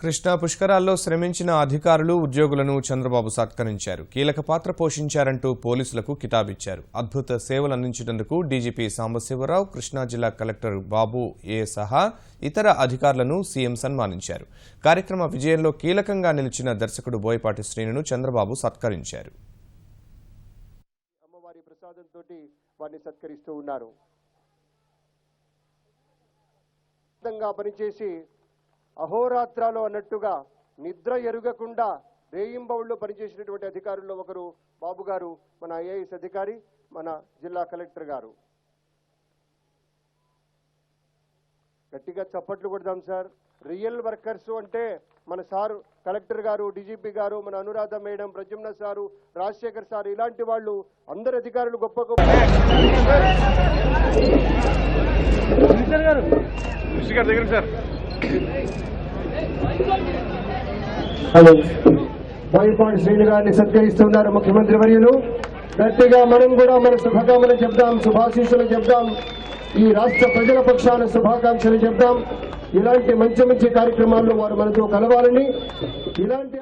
కృష్ణా పుష్కరాల్లో శ్రమించిన అధికారులు ఉద్యోగులను చంద్రబాబు సత్కరించారు. కీలక పాత్ర పోషించారంటూ పోలీసులకు కితాబిచ్చారు. అద్భుత సేవలు అందించినందుకు డీజీపీ సాంబశివరావు కృష్ణా జిల్లా కలెక్టర్ బాబు ఏ సహా ఇతర అధికారులను సీఎం సన్మానించారు. కార్యక్రమ విజయంలో కీలకంగా నిలిచిన దర్శకుడు బోయపాటి శ్రీనును చంద్రబాబు సత్కరించారు. అమ్మవారి వారిని సత్కరిస్తూ ఉన్నారు. పనిచేసి అహోరాత్రాలు అన్నట్టుగా నిద్ర ఎరుగకుండా రేయింబౌళ్ళు పనిచేసినటువంటి అధికారుల్లో ఒకరు బాబు గారు మన ఐఏఎస్ అధికారి మన జిల్లా కలెక్టర్ గారు గట్టిగా చప్పట్లు కొడదాం సార్ రియల్ వర్కర్స్ అంటే మన సారు కలెక్టర్ గారు డీజీపీ గారు మన అనురాధ మేడం ప్రజమ్న సారు రాజశేఖర్ సార్ ఇలాంటి వాళ్ళు అందరు అధికారులు గొప్ప గొప్ప సార్ బోయపాటి శ్రీను గారిని సత్కరిస్తున్నారు ముఖ్యమంత్రి వర్యులు. గట్టిగా మనం కూడా మన శుభకామనలు చెప్దాం శుభాశీస్సులు చెప్దాం. ఈ రాష్ట్ర ప్రజల పక్షాన శుభాకాంక్షలు చెప్దాం. ఇలాంటి మంచి మంచి కార్యక్రమాల్లో వారు మనతో కలవాలని ఇలాంటి